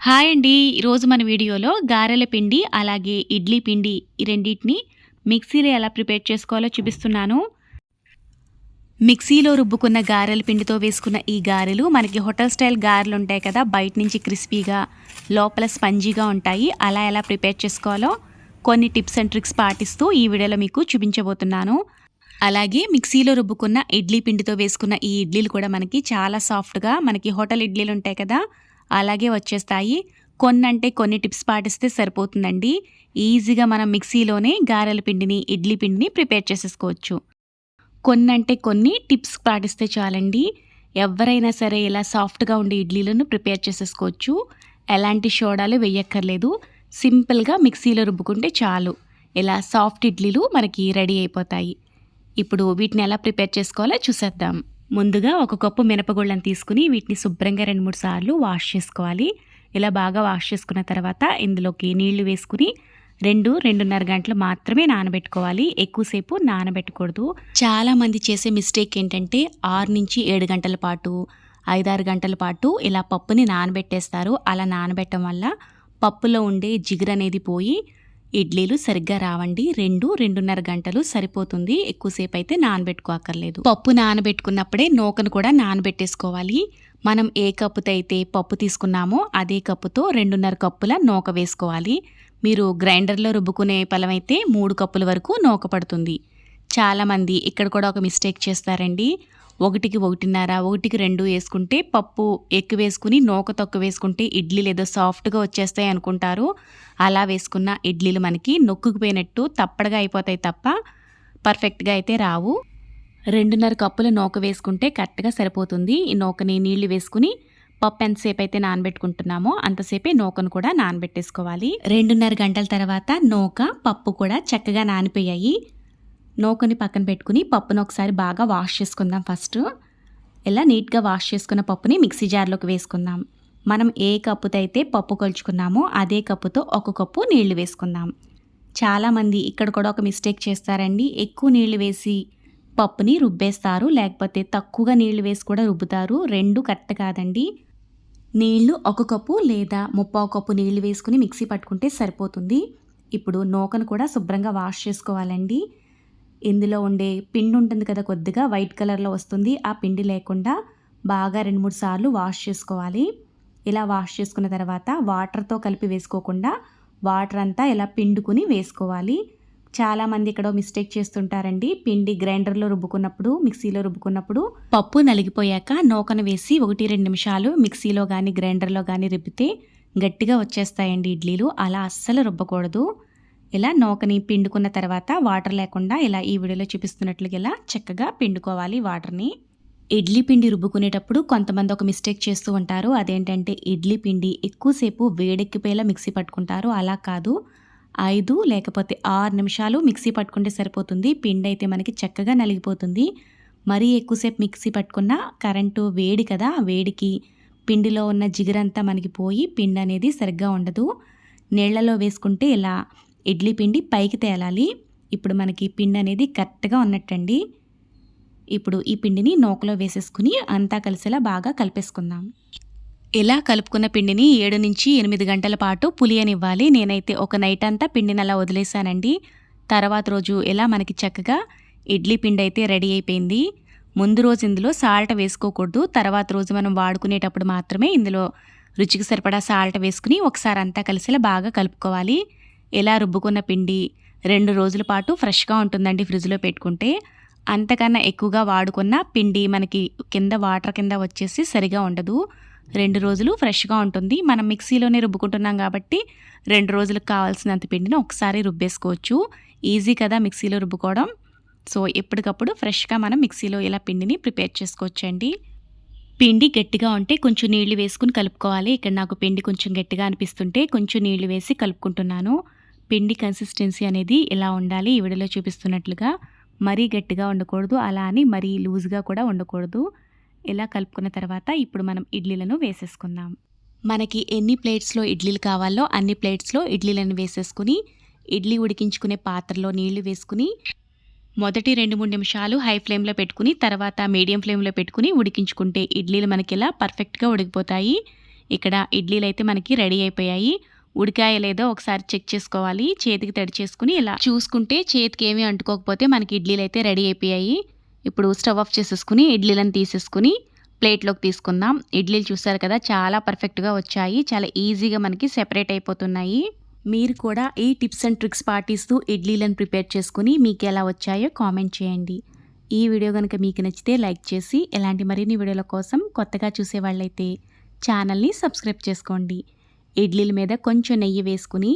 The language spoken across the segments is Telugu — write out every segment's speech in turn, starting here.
హాయ్ అండి. ఈరోజు మన వీడియోలో గారెల పిండి అలాగే ఇడ్లీ పిండి ఈ రెండింటిని మిక్సీలో ఎలా ప్రిపేర్ చేసుకోవాలో చూపిస్తున్నాను. మిక్సీలో రుబ్బుకున్న గారెల పిండితో వేసుకున్న ఈ గారెలు మనకి హోటల్ స్టైల్ గారెలు ఉంటాయి కదా బయట నుంచి క్రిస్పీగా లోపల స్పంజీగా ఉంటాయి. అలా ఎలా ప్రిపేర్ చేసుకోవాలో కొన్ని టిప్స్ అండ్ ట్రిక్స్ పాటిస్తూ ఈ వీడియోలో మీకు చూపించబోతున్నాను. అలాగే మిక్సీలో రుబ్బుకున్న ఇడ్లీ పిండితో వేసుకున్న ఈ ఇడ్లీలు కూడా మనకి చాలా సాఫ్ట్గా మనకి హోటల్ ఇడ్లీలు ఉంటాయి కదా అలాగే వచ్చేస్తాయి. కొన్నంటే కొన్ని టిప్స్ పాటిస్తే సరిపోతుందండి. ఈజీగా మనం మిక్సీలోనే గారెల పిండిని ఇడ్లీ పిండిని ప్రిపేర్ చేసేసుకోవచ్చు. కొన్నంటే కొన్ని టిప్స్ పాటిస్తే చాలండి. ఎవరైనా సరే ఇలా సాఫ్ట్గా ఉండే ఇడ్లీలను ప్రిపేర్ చేసేసుకోవచ్చు. ఎలాంటి షోడాలు వేయక్కర్లేదు. సింపుల్గా మిక్సీలో రుబ్బుకుంటే చాలు. ఇలా సాఫ్ట్ ఇడ్లీలు మనకి రెడీ అయిపోతాయి. ఇప్పుడు వీటిని ఎలా ప్రిపేర్ చేసుకోవాలో చూసేద్దాం. ముందుగా ఒక కప్పు మినపగుళ్ళని తీసుకుని వీటిని శుభ్రంగా రెండు మూడు సార్లు వాష్ చేసుకోవాలి. ఇలా బాగా వాష్ చేసుకున్న తర్వాత ఇందులోకి నీళ్ళు వేసుకుని రెండు రెండున్నర గంటలు మాత్రమే నానబెట్టుకోవాలి. ఎక్కువసేపు నానబెట్టకూడదు. చాలా మంది చేసే మిస్టేక్ ఏంటంటే ఆరు నుంచి ఏడు గంటల పాటు ఐదారు గంటల పాటు ఇలా పప్పుని నానబెట్టేస్తారు. అలా నానబెట్టడం వల్ల పప్పులో ఉండే జిగురు అనేది పోయి ఇడ్లీలు సరిగ్గా రావండి. రెండు రెండున్నర గంటలు సరిపోతుంది. ఎక్కువసేపు అయితే నానబెట్టుకోకర్లేదు పప్పు నానబెట్టుకున్నప్పుడే నూకను కూడా నానబెట్టేసుకోవాలి. మనం ఏ కప్పుతో అయితే పప్పు తీసుకున్నామో అదే కప్పుతో రెండున్నర కప్పుల నూక వేసుకోవాలి. మీరు గ్రైండర్లో రుబ్బుకునే పలమైతే అయితే మూడు కప్పుల వరకు నూక పడుతుంది. చాలామంది ఇక్కడ కూడా ఒక మిస్టేక్ చేస్తారండి. ఒకటికి ఒకటిన్నర ఒకటికి రెండు వేసుకుంటే పప్పు ఎక్కువ వేసుకుని నూక తొక్క వేసుకుంటే ఇడ్లీలు ఏదో సాఫ్ట్గా వచ్చేస్తాయి అనుకుంటారు. అలా వేసుకున్న ఇడ్లీలు మనకి నొక్కుకుపోయినట్టు తప్పడగా అయిపోతాయి తప్ప పర్ఫెక్ట్గా అయితే రావు. రెండున్నర కప్పుల నూక వేసుకుంటే కరెక్ట్గా సరిపోతుంది. ఈ నూకని నీళ్ళు వేసుకుని పప్పు ఎంతసేపు అయితే నానబెట్టుకుంటున్నామో అంతసేపే నూకను కూడా నానబెట్టేసుకోవాలి. రెండున్నర గంటల తర్వాత నూక పప్పు కూడా చక్కగా నానిపోయాయి. నూకని పక్కన పెట్టుకుని పప్పును ఒకసారి బాగా వాష్ చేసుకుందాం ఫస్ట్. ఇలా నీట్గా వాష్ చేసుకున్న పప్పుని మిక్సీ జార్లోకి వేసుకుందాం. మనం ఏ కప్పుతో అయితే పప్పు కొలుచుకున్నామో అదే కప్పుతో ఒక కప్పు నీళ్ళు వేసుకుందాం. చాలామంది ఇక్కడ కూడా ఒక మిస్టేక్ చేస్తారండి. ఎక్కువ నీళ్ళు వేసి పప్పుని రుబ్బేస్తారు లేకపోతే తక్కువగా నీళ్ళు వేసి కూడా రుబ్బుతారు. రెండు కరెక్ట్ కాదండి. నీళ్ళు ఒక కప్పు లేదా ముప్పావు కప్పు నీళ్ళు వేసుకుని మిక్సీ పట్టుకుంటే సరిపోతుంది. ఇప్పుడు నూకను కూడా శుభ్రంగా వాష్ చేసుకోవాలండి. ఇందులో ఉండే పిండి ఉంటుంది కదా కొద్దిగా వైట్ కలర్లో వస్తుంది. ఆ పిండి లేకుండా బాగా రెండు మూడు సార్లు వాష్ చేసుకోవాలి. ఇలా వాష్ చేసుకున్న తర్వాత వాటర్తో కలిపి వేసుకోకుండా వాటర్ అంతా ఇలా పిండుకుని వేసుకోవాలి. చాలామంది ఇక్కడ మిస్టేక్ చేస్తుంటారండి. పిండి గ్రైండర్లో రుబ్బుకున్నప్పుడు మిక్సీలో రుబ్బుకున్నప్పుడు పప్పు నలిగిపోయాక నూకను వేసి ఒకటి రెండు నిమిషాలు మిక్సీలో కానీ గ్రైండర్లో కానీ రుబ్బితే గట్టిగా వచ్చేస్తాయండి ఇడ్లీలు. అలా అస్సలు రుబ్బకూడదు. ఇలా నూకని పిండుకున్న తర్వాత వాటర్ లేకుండా ఇలా ఈ వీడియోలో చూపిస్తున్నట్లుగా ఇలా చక్కగా పిండుకోవాలి వాటర్ని. ఇడ్లీ పిండి రుబ్బుకునేటప్పుడు కొంతమంది ఒక మిస్టేక్ చేస్తూ ఉంటారు. అదేంటంటే ఇడ్లీ పిండి ఎక్కువసేపు వేడెక్కిపోయేలా మిక్సీ పట్టుకుంటారు. అలా కాదు. ఐదు లేకపోతే ఆరు నిమిషాలు మిక్సీ పట్టుకుంటే సరిపోతుంది. పిండి అయితే మనకి చక్కగా నలిగిపోతుంది. మరీ ఎక్కువసేపు మిక్సీ పట్టుకున్న కరెంటు వేడి కదా. వేడికి పిండిలో ఉన్న జిగురంతా మనకి పోయి పిండి అనేది సరిగ్గా ఉండదు. నీళ్ళలో వేసుకుంటే ఇలా ఇడ్లీ పిండి పైకి తేలాలి. ఇప్పుడు మనకి పిండి అనేది కరెక్ట్గా ఉన్నట్టండి. ఇప్పుడు ఈ పిండిని నూకలో వేసేసుకుని అంతా కలిసేలా బాగా కలిపేసుకుందాం. ఇలా కలుపుకున్న పిండిని ఏడు నుంచి ఎనిమిది గంటల పాటు పులియనివ్వాలి. నేనైతే ఒక నైట్ అంతా పిండిని అలా వదిలేశానండి. తర్వాత రోజు ఇలా మనకి చక్కగా ఇడ్లీ పిండి అయితే రెడీ అయిపోయింది. ముందు రోజు ఇందులో సాల్ట్ వేసుకోకూడదు. తర్వాత రోజు మనం వాడుకునేటప్పుడు మాత్రమే ఇందులో రుచికి సరిపడా సాల్ట్ వేసుకుని ఒకసారి అంతా కలిసేలా బాగా కలుపుకోవాలి. ఇలా రుబ్బుకున్న పిండి రెండు రోజుల పాటు ఫ్రెష్గా ఉంటుందండి ఫ్రిడ్జ్లో పెట్టుకుంటే అంతకన్నా ఎక్కువగా వాడుకున్న పిండి మనకి కింద వాటర్ కింద వచ్చేసి సరిగా ఉండదు. రెండు రోజులు ఫ్రెష్గా ఉంటుంది. మనం మిక్సీలోనే రుబ్బుకుంటున్నాం కాబట్టి రెండు రోజులకు కావాల్సినంత పిండిని ఒకసారి రుబ్బేసుకోవచ్చు. ఈజీ కదా మిక్సీలో రుబ్బుకోవడం. సో ఎప్పటికప్పుడు ఫ్రెష్గా మనం మిక్సీలో ఇలా పిండిని ప్రిపేర్ చేసుకోవచ్చండి. పిండి గట్టిగా ఉంటే కొంచెం నీళ్ళు వేసుకుని కలుపుకోవాలి. ఇక్కడ నాకు పిండి కొంచెం గట్టిగా అనిపిస్తుంటే కొంచెం నీళ్ళు వేసి కలుపుకుంటున్నాను. పిండి కన్సిస్టెన్సీ అనేది ఇలా ఉండాలి ఈ వీడియోలో చూపిస్తున్నట్లుగా మరీ గట్టిగా ఉండకూడదు అలా అని మరీ లూజ్గా కూడా ఉండకూడదు ఇలా కలుపుకున్న తర్వాత ఇప్పుడు మనం ఇడ్లీలను వేసేసుకుందాం. మనకి ఎన్ని ప్లేట్స్లో ఇడ్లీలు కావాలో అన్ని ప్లేట్స్లో ఇడ్లీలను వేసేసుకుని ఇడ్లీ ఉడికించుకునే పాత్రలో నీళ్ళు వేసుకుని మొదటి రెండు మూడు నిమిషాలు హై ఫ్లేమ్లో పెట్టుకుని తర్వాత మీడియం ఫ్లేమ్లో పెట్టుకుని ఉడికించుకుంటే ఇడ్లీలు మనకి ఇలా పర్ఫెక్ట్గా ఉడికిపోతాయి. ఇక్కడ ఇడ్లీలు అయితే మనకి రెడీ అయిపోయాయి. ఉడికాయ లేదో ఒకసారి చెక్ చేసుకోవాలి. చేతికి తడి చేసుకుని ఇలా చూసుకుంటే చేతికి ఏమీ అంటుకోకపోతే మనకి ఇడ్లీలు అయితే రెడీ అయిపోయాయి. ఇప్పుడు స్టవ్ ఆఫ్ చేసేసుకుని ఇడ్లీలను తీసేసుకుని ప్లేట్లోకి తీసుకుందాం. ఇడ్లీలు చూసారు కదా చాలా పర్ఫెక్ట్గా వచ్చాయి. చాలా ఈజీగా మనకి సెపరేట్ అయిపోతున్నాయి. మీరు కూడా ఈ టిప్స్ అండ్ ట్రిక్స్ పాటిస్తూ ఇడ్లీలను ప్రిపేర్ చేసుకుని మీకు ఎలా వచ్చాయో కామెంట్ చేయండి. ఈ వీడియో కనుక మీకు నచ్చితే లైక్ చేసి ఇలాంటి మరిన్ని వీడియోల కోసం కొత్తగా చూసే వాళ్ళైతే ఛానల్ని సబ్స్క్రైబ్ చేసుకోండి. ఇడ్లీల మీద కొంచెం నెయ్యి వేసుకుని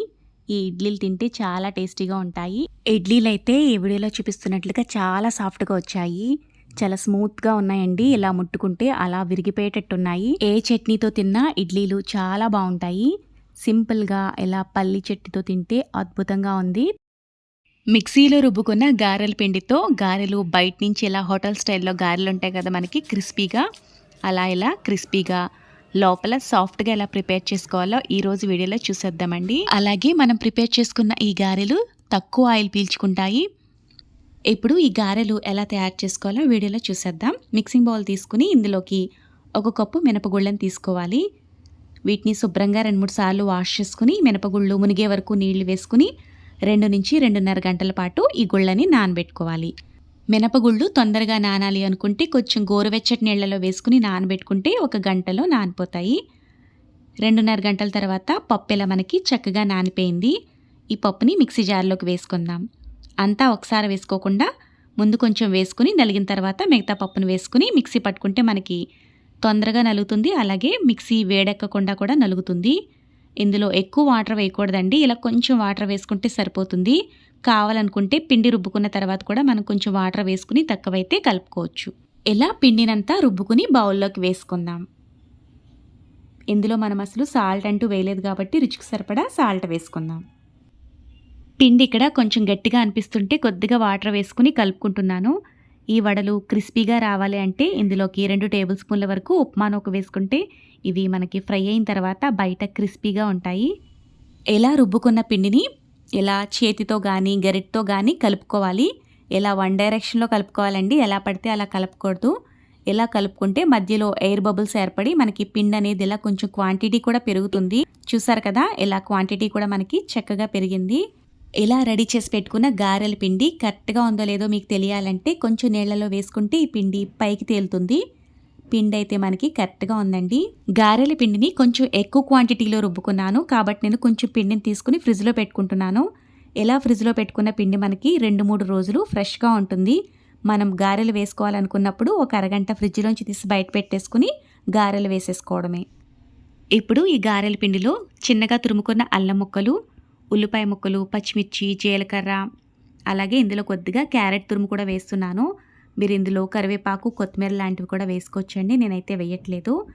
ఈ ఇడ్లీలు తింటే చాలా టేస్టీగా ఉంటాయి. ఇడ్లీలు అయితే ఈ వీడియోలో చూపిస్తున్నట్లుగా చాలా సాఫ్ట్గా వచ్చాయి. చాలా స్మూత్గా ఉన్నాయండి. ఇలా ముట్టుకుంటే అలా విరిగిపోయేటట్టున్నాయి. ఏ చట్నీతో తిన్నా ఇడ్లీలు చాలా బాగుంటాయి. సింపుల్గా ఇలా పల్లి చట్నీతో తింటే అద్భుతంగా ఉంది. మిక్సీలో రుబ్బుకున్న గారెల పిండితో గారెలు బయట నుంచి ఇలా హోటల్ స్టైల్లో గారెలు ఉంటాయి కదా మనకి క్రిస్పీగా. అలా ఇలా క్రిస్పీగా లోపల సాఫ్ట్గా ఎలా ప్రిపేర్ చేసుకోవాలో ఈ రోజు వీడియోలో చూసేద్దామండి. అలాగే మనం ప్రిపేర్ చేసుకున్న ఈ గారెలు తక్కువ ఆయిల్ పీల్చుకుంటాయి. ఇప్పుడు ఈ గారెలు ఎలా తయారు చేసుకోవాలో వీడియోలో చూసేద్దాం. మిక్సింగ్ బౌల్ తీసుకుని ఇందులోకి ఒక కప్పు మినపగుళ్ళని తీసుకోవాలి. వీటిని శుభ్రంగా రెండు మూడు సార్లు వాష్ చేసుకుని మినపగుళ్ళు మునిగే వరకు నీళ్ళు వేసుకుని రెండు నుంచి రెండున్నర గంటల పాటు ఈ గుళ్ళని నానబెట్టుకోవాలి. మినపగుళ్ళు తొందరగా నానాలి అనుకుంటే కొంచెం గోరువెచ్చటి నీళ్ళలో వేసుకుని నానబెట్టుకుంటే ఒక గంటలో నానిపోతాయి. రెండున్నర గంటల తర్వాత పప్పు ఇలా మనకి చక్కగా నానిపోయింది. ఈ పప్పుని మిక్సీ జార్లోకి వేసుకుందాం. అంతా ఒకసారి వేసుకోకుండా ముందు కొంచెం వేసుకుని నలిగిన తర్వాత మిగతా పప్పును వేసుకుని మిక్సీ పట్టుకుంటే మనకి తొందరగా నలుగుతుంది. అలాగే మిక్సీ వేడెక్కకుండా కూడా నలుగుతుంది. ఇందులో ఎక్కువ వాటర్ వేయకూడదండి. ఇలా కొంచెం వాటర్ వేసుకుంటే సరిపోతుంది. కావాలనుకుంటే పిండి రుబ్బుకున్న తర్వాత కూడా మనం కొంచెం వాటర్ వేసుకుని తక్కువైతే కలుపుకోవచ్చు. ఇలా పిండినంతా రుబ్బుకుని బౌల్లోకి వేసుకుందాం. ఇందులో మనం అసలు సాల్ట్ అంటూ వేయలేదు కాబట్టి రుచికి సరిపడా సాల్ట్ వేసుకుందాం. పిండి ఇక్కడ కొంచెం గట్టిగా అనిపిస్తుంటే కొద్దిగా వాటర్ వేసుకుని కలుపుకుంటున్నాను. ఈ వడలు క్రిస్పీగా రావాలి అంటే ఇందులోకి రెండు టేబుల్ స్పూన్ల వరకు ఉప్మా నూక వేసుకుంటే ఇవి మనకి ఫ్రై అయిన తర్వాత బయట క్రిస్పీగా ఉంటాయి. ఎలా రుబ్బుకున్న పిండిని ఇలా చేతితో కానీ గరిటతో కానీ కలుపుకోవాలి. ఇలా వన్ డైరెక్షన్లో కలుపుకోవాలండి ఎలా పడితే అలా కలపకూడదు ఇలా కలుపుకుంటే మధ్యలో ఎయిర్ బబుల్స్ ఏర్పడి మనకి పిండి అనేది ఇలా కొంచెం క్వాంటిటీ కూడా పెరుగుతుంది. చూసారు కదా ఇలా క్వాంటిటీ కూడా మనకి చక్కగా పెరిగింది. ఇలా రెడీ చేసి పెట్టుకున్న గారెల పిండి కరెక్ట్గా ఉందో లేదో మీకు తెలియాలంటే కొంచెం నీళ్ళలో వేసుకుంటే ఈ పిండి పైకి తేలుతుంది. పిండి అయితే మనకి కరెక్ట్గా ఉందండి. గారెల పిండిని కొంచెం ఎక్కువ క్వాంటిటీలో రుబ్బుకున్నాను. కాబట్టి నేను కొంచెం పిండిని తీసుకుని ఫ్రిడ్జ్లో పెట్టుకుంటున్నాను. ఎలా ఫ్రిడ్జ్లో పెట్టుకున్న పిండి మనకి రెండు మూడు రోజులు ఫ్రెష్గా ఉంటుంది. మనం గారెలు వేసుకోవాలనుకున్నప్పుడు ఒక అరగంట ఫ్రిడ్జ్లోంచి తీసి బయట పెట్టేసుకుని గారెలు వేసేసుకోవడమే. ఇప్పుడు ఈ గారెల పిండిలో చిన్నగా తురుముకున్న అల్లం ముక్కలు ఉల్లిపాయ ముక్కలు పచ్చిమిర్చి జీలకర్ర అలాగే ఇందులో కొద్దిగా క్యారెట్ తురుము కూడా వేస్తున్నాను. మీరు ఇందులో కరివేపాకు కొత్తిమీర లాంటివి కూడా వేసుకోవచ్చండి. నేనైతే వేయట్లేదు.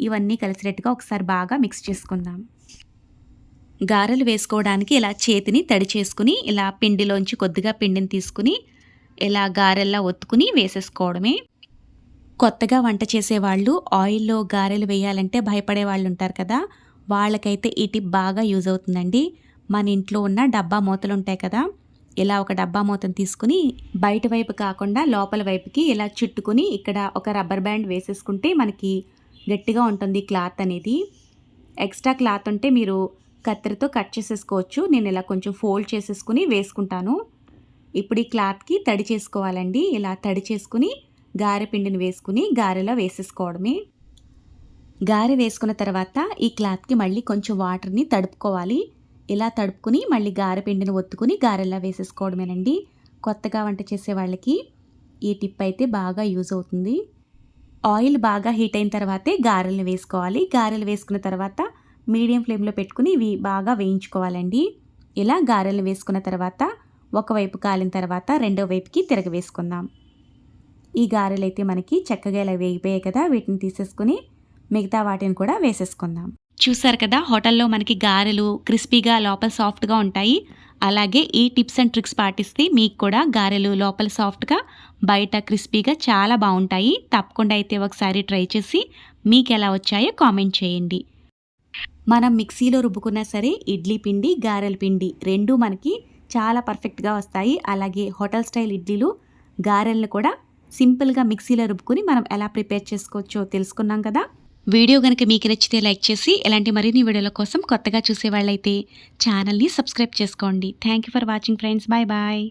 ఇవన్నీ కలిసినట్టుగా ఒకసారి బాగా మిక్స్ చేసుకుందాం. గారెలు వేసుకోవడానికి ఇలా చేతిని తడి చేసుకుని ఇలా పిండిలోంచి కొద్దిగా పిండిని తీసుకుని ఇలా గారెల్లా ఒత్తుకుని వేసేసుకోవడమే. కొత్తగా వంట చేసేవాళ్ళు ఆయిల్లో గారెలు వేయాలంటే భయపడే వాళ్ళు ఉంటారు కదా. వాళ్ళకైతే ఈ టిప్ బాగా యూజ్ అవుతుందండి. మన ఇంట్లో ఉన్న డబ్బా మూతలు ఉంటాయి కదా. ఇలా ఒక డబ్బా మూతను తీసుకుని బయట వైపు కాకుండా లోపల వైపుకి ఇలా చుట్టుకుని ఇక్కడ ఒక రబ్బర్ బ్యాండ్ వేసేసుకుంటే మనకి గట్టిగా ఉంటుంది క్లాత్ అనేది. ఎక్స్ట్రా క్లాత్ ఉంటే మీరు కత్తెరతో కట్ చేసేసుకోవచ్చు. నేను ఇలా కొంచెం ఫోల్డ్ చేసేసుకుని వేసుకుంటాను. ఇప్పుడు ఈ క్లాత్కి తడి చేసుకోవాలండి. ఇలా తడి చేసుకుని గారె పిండిని వేసుకుని గారెలో వేసేసుకోవడమే. గారె వేసుకున్న తర్వాత ఈ క్లాత్కి మళ్ళీ కొంచెం వాటర్ని తడుపుకోవాలి. ఇలా తడుపుకుని మళ్ళీ గారెపిండిని ఒత్తుకుని గారెలా వేసేసుకోవడమేనండి. కొత్తగా వంట చేసే వాళ్ళకి ఈ టిప్ అయితే బాగా యూజ్ అవుతుంది. ఆయిల్ బాగా హీట్ అయిన తర్వాతే గారెలను వేసుకోవాలి. గారెలు వేసుకున్న తర్వాత మీడియం ఫ్లేమ్లో పెట్టుకుని ఇవి బాగా వేయించుకోవాలండి. ఇలా గారెలు వేసుకున్న తర్వాత ఒకవైపు కాలిన తర్వాత రెండో వైపుకి తిరగవేసుకుందాం ఈ గారెలు అయితే మనకి చక్కగా ఇలా వేగిపోయాయి కదా వీటిని తీసేసుకుని మిగతా వాటిని కూడా వేసేసుకుందాం. చూసారు కదా హోటల్లో మనకి గారెలు క్రిస్పీగా లోపల సాఫ్ట్గా ఉంటాయి. అలాగే ఈ టిప్స్ అండ్ ట్రిక్స్ పాటిస్తే మీకు కూడా గారెలు లోపల సాఫ్ట్గా బయట క్రిస్పీగా చాలా బాగుంటాయి. తప్పకుండా అయితే ఒకసారి ట్రై చేసి మీకు ఎలా వచ్చాయో కామెంట్ చేయండి. మనం మిక్సీలో రుబ్బుకున్నా సరే ఇడ్లీ పిండి గారెల పిండి రెండు మనకి చాలా పర్ఫెక్ట్గా వస్తాయి. అలాగే హోటల్ స్టైల్ ఇడ్లీలు గారెలను కూడా సింపుల్గా మిక్సీలో రుబ్బుకుని మనం ఎలా ప్రిపేర్ చేసుకోవచ్చో తెలుసుకున్నాం కదా. వీడియో కనుక మీకు నచ్చితే లైక్ చేసి ఇలాంటి మరిన్ని వీడియోల కోసం కొత్తగా చూసేవాళ్ళైతే ఛానల్ని సబ్స్క్రైబ్ చేసుకోండి. Thank you for watching friends bye bye